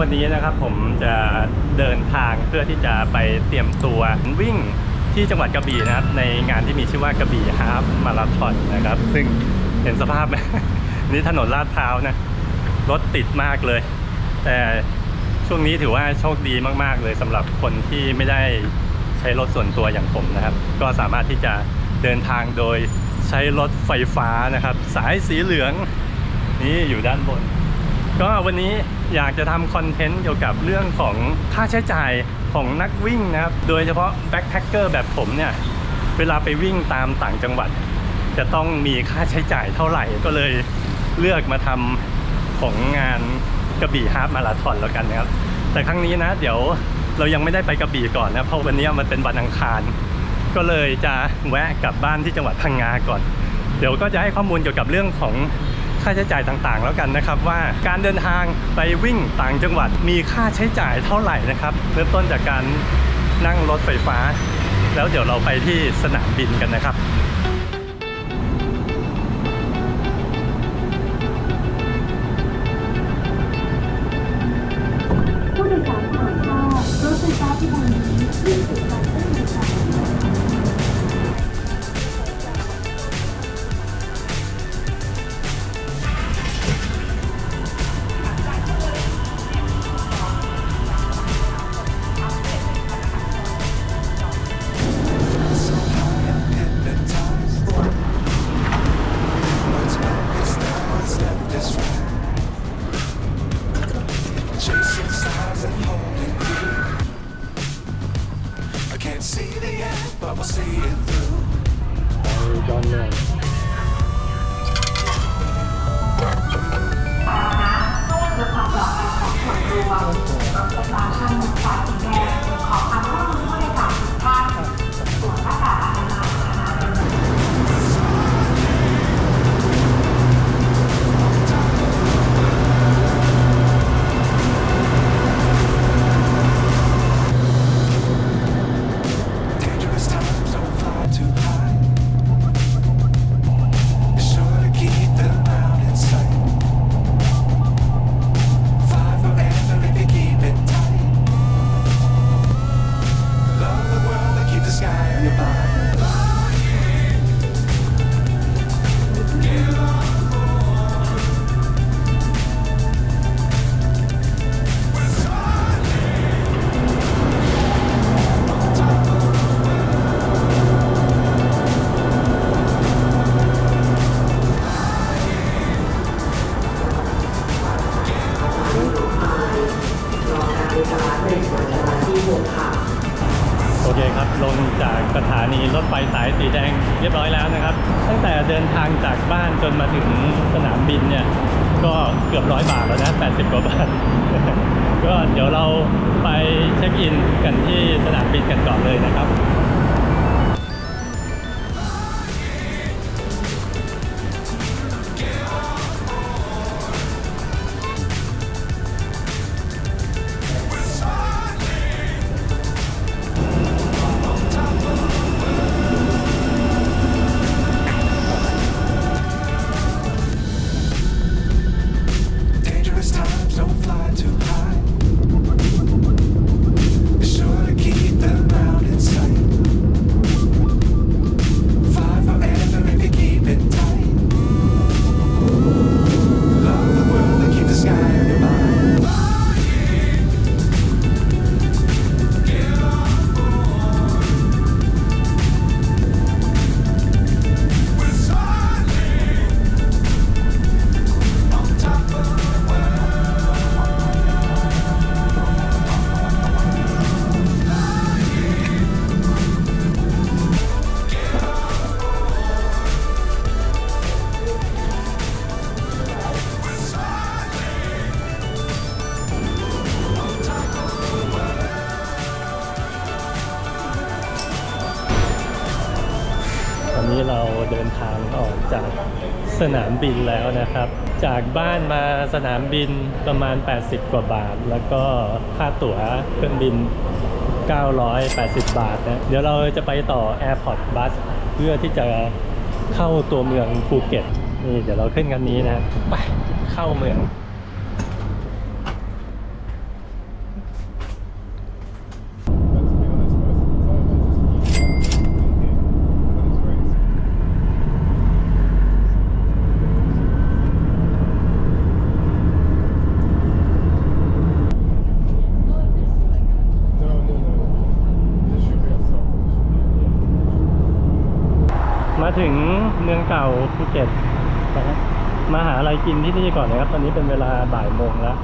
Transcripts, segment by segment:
วันนี้นะครับผมจะเดินทางเพื่อที่จะไปเตรียมตัววิ่งที่จังหวัดกระบี่นะครับ ในงานที่มีชื่อว่ากระบี่ฮาฟมาราธอนนะครับ ซึ่งเห็นสภาพไหมนี่ถนนลาดพร้าวนะรถติดมากเลย แต่ช่วงนี้ถือว่าโชคดีมาก ๆ เลยสำหรับคนที่ไม่ได้ใช้รถส่วนตัวอย่างผมนะครับ ก็สามารถที่จะเดินทางโดยใช้รถไฟฟ้านะครับ สายสีเหลืองนี่อยู่ด้านบน ก็วันนี้อยากจะทำคอนเทนต์เกี่ยวกับเรื่องของค่าใช้จ่ายของนักวิ่งนะครับ โดยเฉพาะแบ็คแพคเกอร์แบบผมเนี่ย เวลาไปวิ่งตามต่างจังหวัด จะต้องมีค่าใช้จ่ายเท่าไหร่ก็เลยเลือกมาทำของงานกระบี่ฮาฟมาราธอนแล้วกันนะครับ แต่ครั้งนี้นะเดี๋ยวเรายังไม่ได้ไปกระบี่ก่อนนะเพราะวันนี้มันเป็นวันอังคาร ก็เลยจะแวะกลับบ้านที่จังหวัดพังงาก่อน เดี๋ยวก็จะให้ข้อมูลเกี่ยวกับเรื่องของ ค่าใช้จ่ายต่างๆ แล้วกันนะครับว่าการเดินทางไปวิ่งต่างจังหวัดมีค่าใช้จ่ายเท่าไหร่นะครับเริ่มต้นจากการนั่งรถไฟฟ้า แล้วเดี๋ยวเราไปที่สนามบินกันนะครับ นามบินเนี่ยก็เกือบร้อยบาทแล้วนะ 80 กว่าบาท ก็เดี๋ยวเราไปเช็คอินกันที่สนามบินกันก่อนเลยนะครับ บินแล้วนะครับ จากบ้านมาสนามบินประมาณ 80 กว่าบาท แล้วก็ค่าตั๋วเครื่องบิน 980 บาทนะ เดี๋ยวเราจะไปต่อ Airport Bus เพื่อที่จะเข้าตัวเมืองภูเก็ต นี่เดี๋ยวเราขึ้นกันนี้นะ ไปเข้าเมือง เก่าภูเก็ตนะครับมาหาอะไรกินที่นี่ก่อนนะครับ ตอนนี้เป็นเวลาบ่ายโมงแล้ว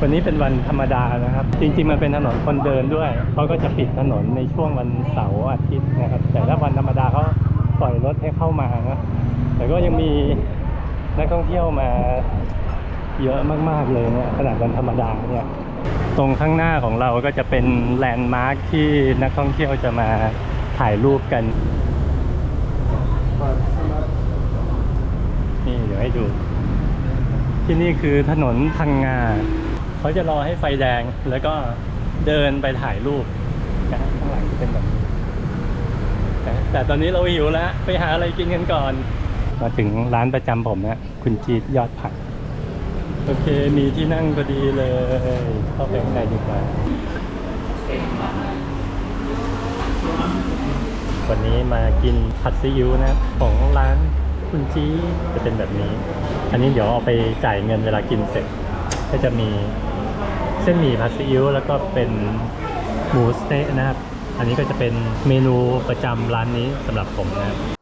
วันนี้เป็นวันธรรมดานะครับ จริง ๆ มันเป็นถนนคนเดินด้วยเขาก็จะปิดถนนในช่วงวันเสาร์อาทิตย์นะครับ แต่ถ้าวันธรรมดาเขาปล่อยรถให้เข้ามานะแต่ก็ยังมีนักท่องเที่ยวมา เยอะมากๆเลยเนี่ยขนาดวันธรรมดาเนี่ยตรงข้างหน้าของเราก็จะเป็นแลนด์มาร์คที่นักท่องเที่ยวจะมาถ่ายรูปกัน นี่เดี๋ยวให้ดู ที่นี่คือถนนพังงาเขาจะรอให้ไฟแดงแล้วก็เดินไปถ่ายรูปนะข้างหลังจะเป็นแบบนี้แต่ตอนนี้เราหิวแล้ว ไปหาอะไรกินกันก่อน มาถึงร้านประจำผมนะคุณจีดยอดผัก โอเค มีที่นั่งพอดีเลย เข้าไปข้างในดีกว่า วันนี้มากินผัดซีอิ๊วนะของร้านคุณจีจะเป็นแบบนี้ อันนี้เดี๋ยวเอาไปจ่ายเงินเวลากินเสร็จ ก็จะมีเส้นหมี่ผัดซีอิ๊วแล้วก็เป็นหมูสเต๊ะนะครับ อันนี้ก็จะเป็นเมนูประจำร้านนี้สำหรับผมนะครับ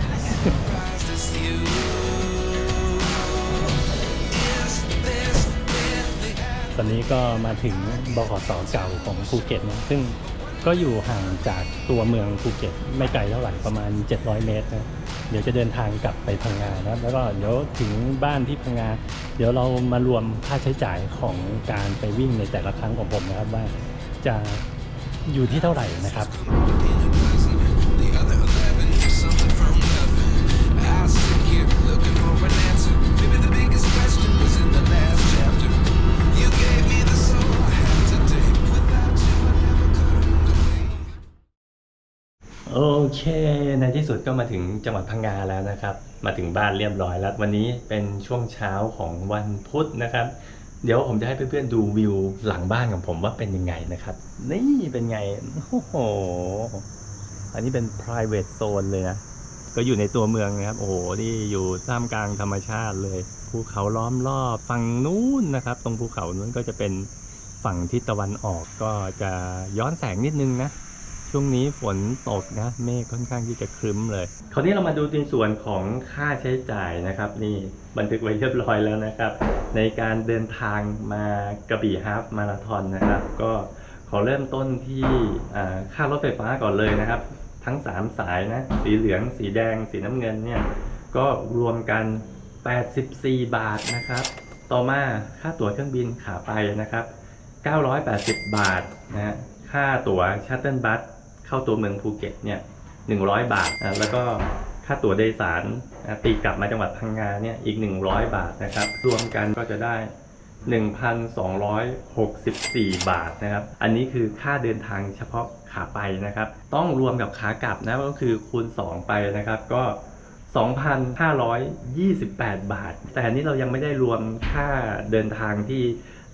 อนนี้ก็มาถึงบขสเก่าของภูเก็ตนะซึ่งก็อยู่ห่างจากตัวเมืองภูเก็ตไม่ไกลเท่าไหร่ประมาณ 700 เมตรนะเดี๋ยวจะเดินทางกลับไปพังงานะแล้วก็เดี๋ยวถึงบ้านที่พังงาเดี๋ยวเรามารวมค่าใช้จ่ายของการไปวิ่งในแต่ละครั้งของผมนะครับว่าจะอยู่ที่เท่าไหร่นะครับ โอเค ในที่สุดก็มาถึงจังหวัดพังงาแล้วนะครับ มาถึงบ้านเรียบร้อยแล้ว วันนี้เป็นช่วงเช้าของวันพุธนะครับ เดี๋ยวผมจะให้เพื่อนๆดูวิวหลังบ้านของผมว่าเป็นยังไงนะครับ นี่เป็นไง โอ้โห อันนี้เป็น private zone เลยนะ ก็อยู่ในตัวเมืองนะครับ โอ้โห นี่อยู่ท่ามกลางธรรมชาติเลย ภูเขาล้อมรอบฝั่งนู้นนะครับ ตรงภูเขานู้นก็จะเป็นฝั่งทิศตะวันออกก็จะย้อนแสงนิดนึงนะ ช่วงนี้ฝนตกนะ เมฆค่อนข้างที่จะครึ้มเลย คราวนี้เรามาดูในส่วนของค่าใช้จ่ายนะครับ นี่บันทึกไว้เรียบร้อยแล้วนะครับ ในการเดินทางมากระบี่ฮาฟมาราธอนนะครับ ก็ขอเริ่มต้นที่ค่ารถไฟฟ้าก่อนเลยนะครับ ทั้ง 3 สายนะสีเหลืองสีแดงสีน้ำเงินเนี่ยก็รวมกัน 84 บาทนะครับ ต่อมาค่าตั๋วเครื่องบินขาไปนะครับ 980 บาทนะฮะค่าตั๋วชัตเติลบัส เข้าตัวเมืองภูเก็ตเนี่ย100บาทนะแล้วก็ค่าตั๋วโดยสารนะตีกลับมาจังหวัดพังงาเนี่ยอีก100บาทนะครับ รวมกันก็จะได้ 1,264 บาทนะครับ อันนี้คือค่าเดินทางเฉพาะขาไปนะครับ ต้องรวมกับขากลับนะก็คือคูณ 2 ไปนะครับก็ 2,528 บาท แต่อันนี้เรายังไม่ได้รวมค่าเดินทางที่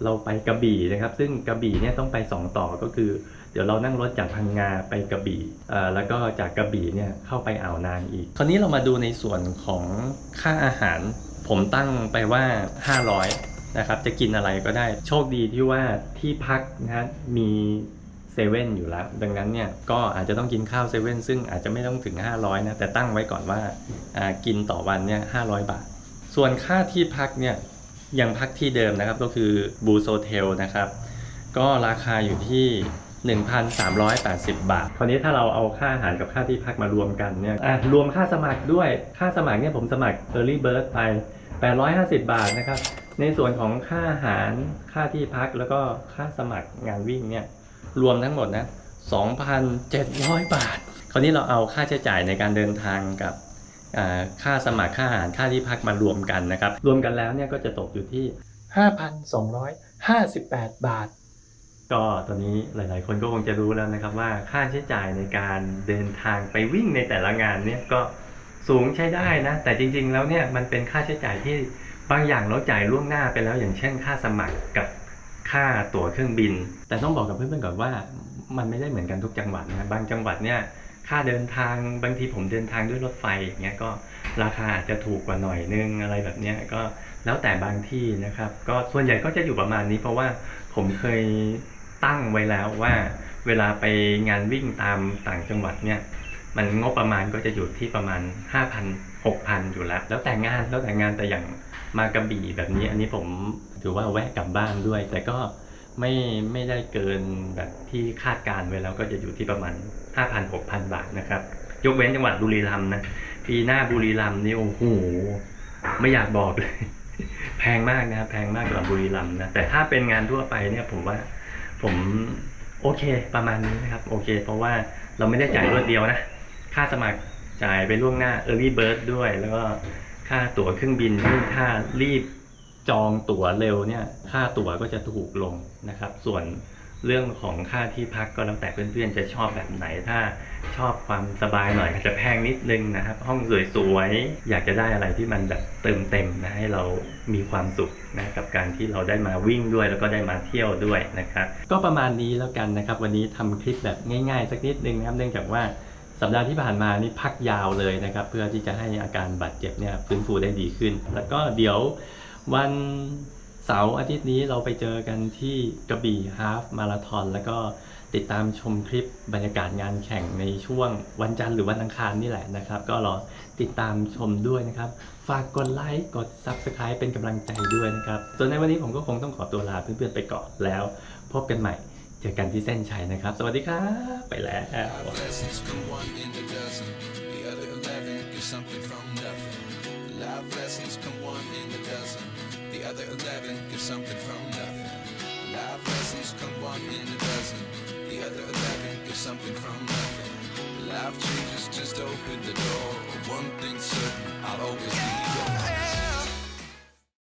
เราไปกระบี่นะครับ ซึ่งกระบี่เนี่ยต้องไป 2 ต่อก็คือ ดี๋ยวเรานั่งรถจากพังงาไปกระบี่เอ่อแล้วก็จากกระบี่เนี่ยเข้าไปอ่าวนางอีก คราวนี้เรามาดูในส่วนของค่าอาหาร ผมตั้งไปว่า 500นะครับจะกินอะไรก็ได้โชคดีที่ว่าที่พักนะฮะมีเซเว่นอยู่แล้ว ดังนั้นเนี่ยก็อาจจะต้องกินข้าวเซเว่นซึ่งอาจจะไม่ต้องถึง 500นะแต่ตั้งไว้ก่อนว่าอ่ากินต่อวันเนี่ย500 บาท ส่วนค่าที่พักเนี่ยยังพักที่เดิมนะครับก็คือบูโซเทลนะครับ ก็ราคาอยู่ที่ 1,380 บาท คราวนี้ถ้าเราเอาค่าอาหารกับค่าที่พักมารวมกันเนี่ยอะรวมค่าสมัครด้วย ค่าสมัครเนี่ยผมสมัคร Early Bird ไป 850 บาทนะครับ ในส่วนของค่าอาหาร ค่าที่พัก แล้วก็ค่าสมัครงานวิ่งเนี่ย รวมทั้งหมดนะ 2,700 บาท คราวราวนี้เราเอาค่าใช้จ่ายในการเดินทางกับค่าสมัครค่าอาหารค่าที่พักมารวมกันนะครับ รวมกันแล้วเนี่ยก็จะตกอยู่ที่ 5,258 บาท ก็ตอนนี้หลาย ๆ คนก็คงจะรู้แล้วนะครับว่าค่าใช้จ่ายในการเดินทางไปวิ่งในแต่ละงานเนี่ยก็สูงใช้ได้นะ แต่จริง ๆ แล้วเนี่ยมันเป็นค่าใช้จ่ายที่บางอย่างเราจ่ายล่วงหน้าไปแล้ว อย่างเช่น ค่าสมัครกับค่าตั๋วเครื่องบิน แต่ต้องบอกกับเพื่อน ๆ ก่อนว่ามันไม่ได้เหมือนกันทุกจังหวัดนะบางจังหวัดเนี่ยค่าเดินทางบางทีผมเดินทางด้วยรถไฟอย่างเงี้ยก็ราคาอาจจะถูกกว่าหน่อยนึงอะไรแบบเนี้ยก็แล้วแต่บางที่นะครับ ก็ส่วนใหญ่ก็จะอยู่ประมาณนี้เพราะว่าผมเคย ตั้งไว้แล้วว่าเวลาไปงานวิ่งตามต่างจังหวัดเนี่ยมันงบประมาณก็จะอยู่ที่ประมาณ 5,000 6,000 อยู่แล้ว แล้วแต่งานแล้วแต่งานแต่อย่างมากระบี่แบบนี้ อันนี้ผมถือว่าแวะกลับบ้านด้วย แต่ก็ไม่ไม่ได้เกินแบบที่คาดการไว้แล้วก็จะอยู่ที่ประมาณ 5,000 6,000 บาทนะครับ ยกเว้นจังหวัดบุรีรัมย์นะปีหน้าบุรีรัมย์นี่โอ้โหไม่อยากบอกเลย แพงมากนะแพงมากสำหรับบุรีรัมย์นะแต่ถ้าเป็นงานทั่วไปเนี่ยผมว่า ผมโอเคประมาณนี้นะครับ โอเค เพราะว่าเราไม่ได้จ่ายรวดเดียวนะ ค่าสมัครจ่ายไปล่วงหน้า Early Bird ด้วย แล้วก็ค่าตั๋วเครื่องบินที่ถ้ารีบจองตั๋วเร็วเนี่ย ค่าตั๋วก็จะถูกลงนะครับ ส่วน เรื่องของค่าที่พักก็แล้วแต่เพื่อนๆจะชอบแบบไหน ถ้าชอบความสบายหน่อยอาจจะแพงนิดนึงนะครับ ห้องสวยๆอยากจะได้อะไรที่มันแบบเติมเต็มนะให้เรามีความสุขนะกับการที่เราได้มาวิ่งด้วยแล้วก็ได้มาเที่ยวด้วยนะครับ ก็ประมาณนี้แล้วกันนะครับ วันนี้ทำคลิปแบบง่ายๆ สักนิดนึงนะครับ เนื่องจากว่าสัปดาห์ที่ผ่านมานี่พักยาวเลยนะครับ เพื่อที่จะให้อาการบาดเจ็บเนี่ยฟื้นฟูได้ดีขึ้น แล้วก็เดี๋ยววัน เสาร์อาทิตย์นี้เราไปเจอกันที่กระบี่ฮาฟมาราทอนแล้วก็ติดตามชมคลิปบรรยากาศงานแข่งในช่วงวันจันทร์หรือวันอังคารนี่แหละนะครับ ก็รอติดตามชมด้วยนะครับ ฝากกดไลค์กด Subscribe เป็นกำลังใจด้วยนะครับ ส่วนในวันนี้ผมก็คงต้องขอตัวลาเพื่อนๆไปก่อนแล้ว พบกันใหม่เจอกันที่เส้นชัยนะครับ สวัสดีครับ ไปแล้ว Lessons come one in a dozen. The other eleven get something from nothing. Life lessons come one in a dozen. The other eleven get something from nothing. Life lessons come one in a dozen. The other eleven get something from nothing. Life changes just open the door. One thing's certain, I'll always